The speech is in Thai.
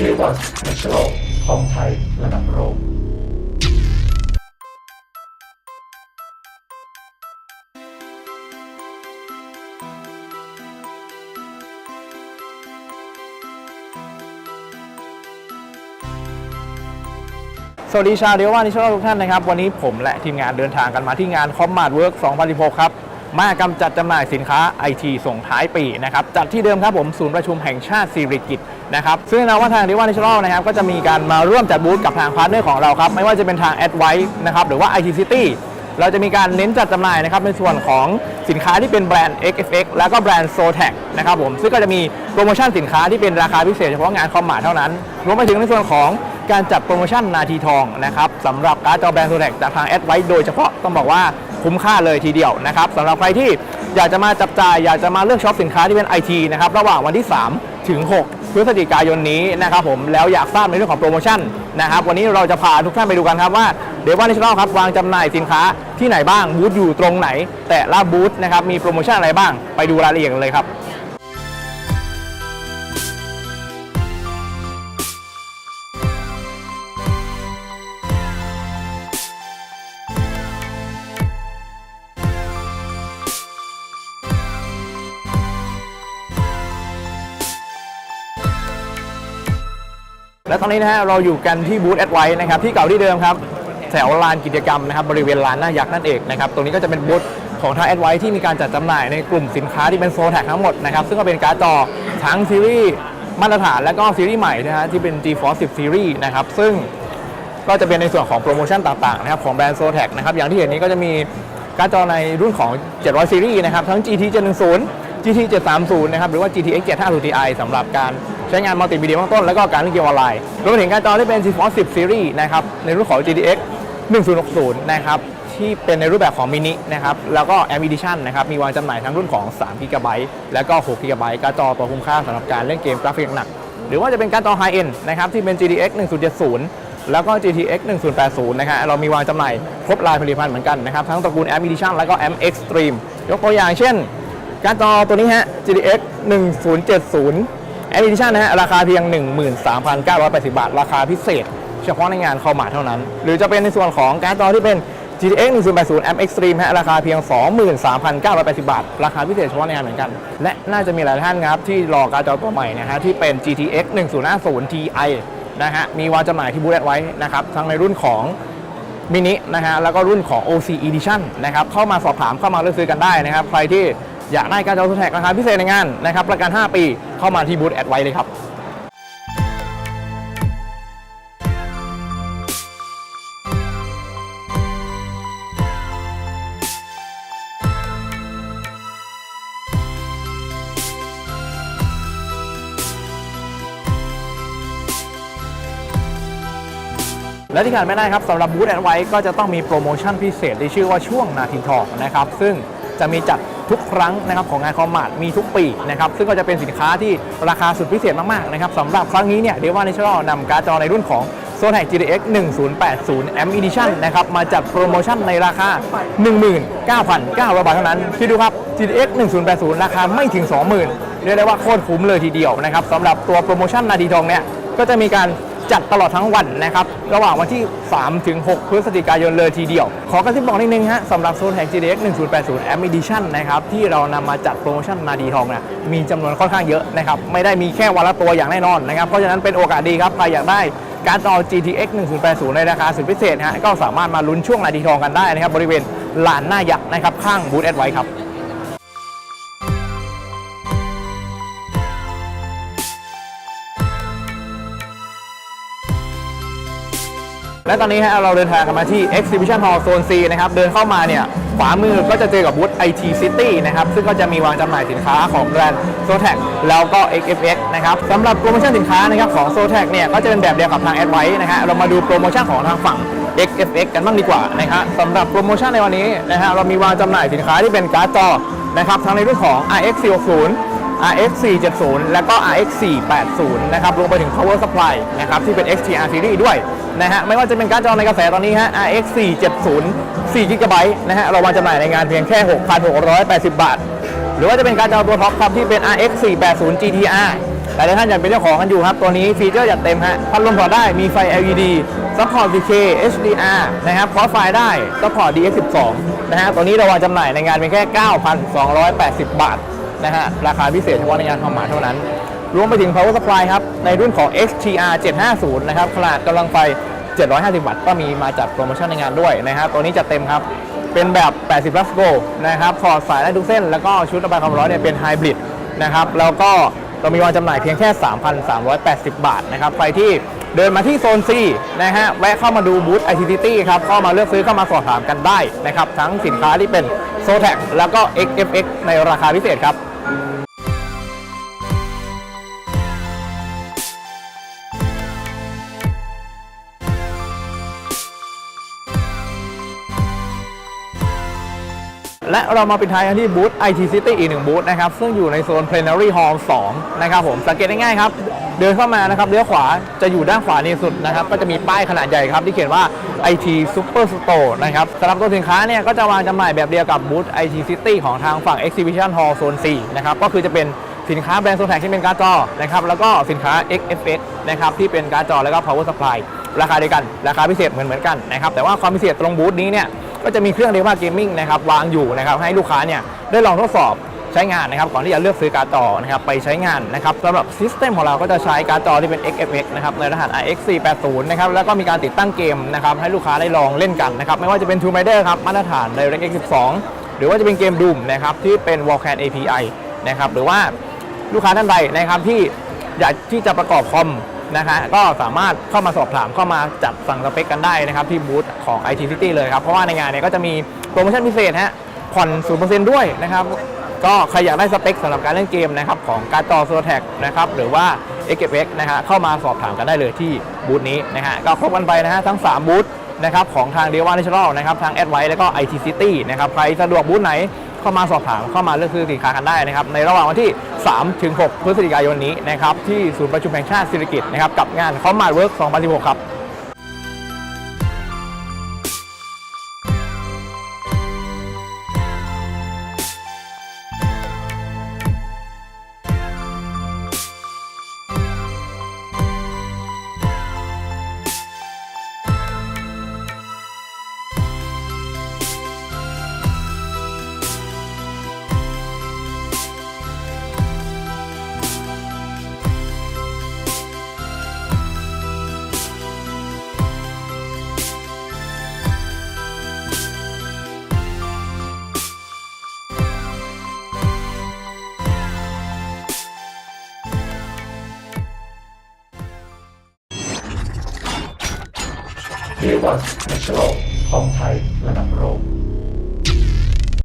J1 National คอมไทยระดับโลกสวัสดีชาวเดียวว่านิชโนทุกท่านนะครับ วันนี้ผมและทีมงานเดินทางกันมาที่งาน c o m m a r t Work 2016 ครับ มากำจัดจำหน่ายสินค้าไอทีส่งท้ายปีนะครับจัดที่เดิมครับผมศูนย์ประชุมแห่งชาติสิริกิตนะครับซึ่งนะนว่าทางดียวานิชโนนะครับก็จะมีการมาร่วมจัดบูธกับทางพาร์ทเนอร์ของเราครับไม่ว่าจะเป็นทาง a d v i c e นะครับหรือว่า IT City เราจะมีการเน้นจัดจำหน่ายนะครับในส่วนของสินค้าที่เป็นแบรนด์ XFX แล้วก็แบรนด์ Zotac นะครับผมซึ่งก็จะมีโปรโมชั่นสินค้าที่เป็นราคาพิเศษเฉพาะงานคอมมาเท่านั้นรวมไปถึงในส่วนของการจัดโปรโมชั่นนาทีทองนะครับสำหรับการ์ดจอแบรนด์ Zotac จากทางแอดไวโดยเฉพาะต้องบอกว่า คุ้มค่าเลยทีเดียวนะครับสำหรับใครที่อยากจะมาจับจ่าย อยากจะมาเลือกช็อปสินค้าที่เป็นไอทีนะครับระหว่างวันที่ 3 ถึง 6 พฤศจิกายนนี้นะครับผมแล้วอยากทราบในเรื่องของโปรโมชั่นนะครับวันนี้เราจะพาทุกท่านไปดูกันครับว่าเดวานนิชแนลครับวางจำหน่ายสินค้าที่ไหนบ้างบูธอยู่ตรงไหน แต่ละบูธนะครับมีโปรโมชั่นอะไรบ้างไปดูรายละเอียดกันเลยครับ และตอนนี้นะฮะเราอยู่กันที่บูธแอดไวนะครับที่เก่าที่เดิมครับแถวลานกิจกรรมนะครับบริเวณลานหน้ายักษ์นั่นเองนะครับตรงนี้ก็จะเป็นบูธของทางแอดไวที่มีการจัดจำหน่ายในกลุ่มสินค้าที่เป็นโซแท็กทั้งหมดนะครับซึ่งก็เป็นการ์ดจอทั้งซีรีส์มาตรฐานและก็ซีรีส์ใหม่นะฮะที่เป็น GeForce 10 Series นะครับซึ่งก็จะเป็นในส่วนของโปรโมชั่นต่างๆนะครับของแบรนด์โซแท็กนะครับอย่างที่เห็นนี้ก็จะมีการ์ดจอในรุ่นของ 700 ซีรีส์นะครับทั้ง GT 710 GT 730นะครับหรือว่า GTX 750 Ti สำหรับการ ใช้งานมัลติมีเดียเบื้องต้น แล้วก็การเล่นเกมออนไลน์รวมไปถึงการจอที่เป็น GeForce 10 Series นะครับในรุ่นของ GTX 1060 นะครับที่เป็นในรูปแบบของมินินะครับแล้วก็ M Edition นะครับมีวางจำหน่ายทั้งรุ่นของ3 g b แล้วก็6 g b การ์ดจอตัวคุ้มค่าสำหรับการเล่นเกมกราฟิกหนัก หรือว่าจะเป็นการ์ดจอ High End นะครับที่เป็น GTX 1070 แล้วก็ GTX 1080 นะครับเรามีวางจำหน่ายครบลายผลิตภัณฑ์เหมือนกันนะครับทั้งตระกูล M Edition แล้วก็ M Extreme ยกตัวอย่างเช่น การ์ดจอตัวนี้ฮะ GTX 1070 M Edition นนะฮะราคาเพียง 13,980 บาท ราคาพิเศษ เฉพาะในงานคอมมาเท่านั้น หรือจะเป็นในส่วนของการ์ดจอที่เป็น GTX 1080 M Extreme ฮะราคาเพียง 23,980 บาท ราคาพิเศษเฉพาะในงานเหมือนกัน และน่าจะมีหลายท่านครับที่รอการ์ดจอตัวใหม่นะฮะที่เป็น GTX 1050 Ti นะฮะมีวางจำหน่ายที่บูธไว้นะครับทั้งในรุ่นของมินินะฮะแล้วก็รุ่นของ OC Edition นะครับเข้ามาสอบถามเข้ามาเลือกซื้อกันได้นะครับใครที่ อยากได้การ์ดจอแท็กราคาพิเศษในงานนะครับประกัน 5 ปีเข้ามาที่บูธแอดไว้เลยครับและที่ขาดไม่ได้ครับสำหรับบูธแอนไว้ก็จะต้องมีโปรโมชั่นพิเศษที่ชื่อว่าช่วงนาทีทองนะครับ ซึ่ง จะมีจัดทุกครั้งนะครับของงานคอมมาร์ทมีทุกปีนะครับซึ่งก็จะเป็นสินค้าที่ราคาสุดพิเศษมากๆนะครับสำหรับครั้งนี้เนี่ยเดว่านิชแนลนำการ์ดจอในรุ่นของ s o n a c GTX 1080 M Edition นะครับ มาจัดโปรโมชั่นในราคา 19,900 บาทเท่านั้นคิดดูครับ GTX 1080 ราคาไม่ถึง 20,000 เรียกได้ว่าโคตรคุ้มเลยทีเดียวนะครับสำหรับตัวโปรโมชั่นนาทีทองเนี่ย ก็จะมีการ จัดตลอดทั้งวันนะครับ ระหว่างวันที่ 3 ถึง 6 พฤศจิกายนเลยทีเดียว ขอกระซิบบอกนิดนึงฮะสำหรับโซนแห่ง GTX 1080 M Edition นะครับที่เรานำมาจัดโปรโมชั่นนาดีทองเนี่ยมีจำนวนค่อนข้างเยอะนะครับไม่ได้มีแค่วันละตัวอย่างแน่นอนนะครับเพราะฉะนั้นเป็นโอกาสดีครับใครอยากได้การ์ดจอ GTX 1080 ในราคาสุดพิเศษฮะก็สามารถมาลุ้นช่วงนาดีทองกันได้นะครับบริเวณลานหน้ายักษ์นะครับข้างบูธแอดไว้ครับ และตอนนี้ฮะเราเดินทางกันมาที่ Exhibition Hall Zone C นะครับ เดินเข้ามาเนี่ย ขวามือก็จะเจอกับบูธ IT City นะครับ ซึ่งก็จะมีวางจำหน่ายสินค้าของแบรนด์ Zotac แล้วก็ XFX นะครับสำหรับโปรโมชั่นสินค้านะครับของ Zotac เนี่ย ก็จะเป็นแบบเดียวกับทาง Advice นะฮะเรามาดูโปรโมชั่นของทางฝั่ง XFX กันบ้างดีกว่านะครับสำหรับโปรโมชั่นในวันนี้นะฮะเรามีวางจำหน่ายสินค้าที่เป็นการ์ดจอนะครับทั้งในรุ่นของ RX 460 RX 470 และก็ RX 480นะครับรวมไปถึง power supply นะครับที่เป็น XTR series ด้วยนะฮะไม่ว่าจะเป็นการ์ดจอในกระแสตอนนี้ฮะ RX 470 4 GB นะฮะเราวางจำหน่ายในงานเพียงแค่ 6,680 บาท หรือว่าจะเป็นการจองตัวท็อปครับที่เป็น RX 480 GTR หลายท่านอยากเป็นเจ้าของกันอยู่ครับ ตัวนี้ฟีเจอร์จัดเต็มฮะพัดลมถอดได้มีไฟ LED ซัพพอร์ต 4K HDR นะครับคอสไฟได้ซัพพอร์ต DX12 นะฮะตัวนี้เราวางจำหน่ายในงานเป็นแค่ 9,280 บาท นะฮะ ราคาพิเศษเฉพาะในงานทำหมาเท่านั้น รวมไปถึง power supply ครับ ในรุ่นของ XTR 750 นะครับ ขนาดกำลังไฟ 750 วัตต์ ก็มีมาจัดโปรโมชั่นในงานด้วยนะครับ ตัวนี้จัดเต็มครับ เป็นแบบ 80 plus go นะครับถอดสายได้ทุกเส้น แล้วก็ชุดระบายความร้อนเนี่ยเป็นไฮบริดนะครับ แล้วก็เรามีวางจำหน่ายเพียงแค่ 3,380 บาทนะครับ ใครที่เดินมาที่โซน C นะฮะ แวะเข้ามาดูบูธ ITT ครับเข้ามาเลือกซื้อเข้ามาสอบถามกันได้นะครับ ทั้งสินค้าที่เป็น s o t a c แล้วก็ XFX ในราคาพิเศษครับ Thank you. และเรามาปิดท้ายกันที่บูธ IT City อีกหนึ่งบูธนะครับ ซึ่งอยู่ในโซน Plenary Hall 2 นะครับผม สังเกตง่ายๆครับ เดินเข้ามานะครับเลี้ยวขวาจะอยู่ด้านขวาในสุดนะครับ ก็จะมีป้ายขนาดใหญ่ครับ ที่เขียนว่า IT Super Store นะครับสำหรับตัวสินค้าเนี่ย ก็จะวางจำหน่ายแบบเดียวกับบูธ IT City ของทางฝั่ง Exhibition Hall โซน4นะครับ ก็คือจะเป็นสินค้าแบรนด์โซนแทกที่เป็นการ์ดจอนะครับแล้วก็สินค้า XFX นะครับที่เป็นการ์ดจอแล้วก็ power supply ราคาเดียวกัน ราคาพิเศษเหมือนเหมือนๆกันนะครับแต่ว่าความพิเศษตรงบูธนี้เนี่ย ก็จะมีเครื่องเรียกว่าเกมมิ่งนะครับวางอยู่นะครับให้ลูกค้าเนี่ยได้ลองทดสอบใช้งานนะครับก่อนที่จะเลือกซื้อการ์ดจอนะครับไปใช้งานนะครับสำหรับซิสเต็มของเราก็จะใช้การ์ดจอที่เป็น XFX นะครับในรหัส RX 480นะครับแล้วก็มีการติดตั้งเกมนะครับให้ลูกค้าได้ลองเล่นกันนะครับไม่ว่าจะเป็น Tomb Raider ครับมาตรฐาน DirectX 12 หรือว่าจะเป็นเกม Doom นะครับที่เป็น Vulkan API นะครับหรือว่าลูกค้าท่านใดนะครับที่อยากที่จะประกอบคอม นะฮะก็สามารถเข้ามาสอบถามเข้ามาจัดสั่งสเปคกันได้นะครับที่บูธของ IT City เลยครับ เพราะว่าในงานเนี่ยก็จะมีโปรโมชั่นพิเศษฮะผ่อน 0%ด้วยนะครับก็ใครอยากได้สเปคสำหรับการเล่นเกมนะครับของการ์ดจอ s o t a c นะครับหรือว่า XFX นะฮะเข้ามาสอบถามกันได้เลยที่บูธนี้นะฮะก็ครบกันไปนะฮะทั้ง 3 บูธนะครับของทาง d e v a National นะครับทาง a d v i แล้วก็ IT City นะครับใครสะดวกบูธไหน เข้ามาสอบถามเข้ามาเลือกซื้อสินค้ากันได้นะครับในระหว่างวันที่ 3 ถึง 6 พฤศจิกายนนี้นะครับที่ศูนย์ประชุมแห่งชาติศิริกิติ์นะครับกับงานคอมมาร์เวิร์ก2016 ครับ เรียกว่า National ของไทยระดับโลก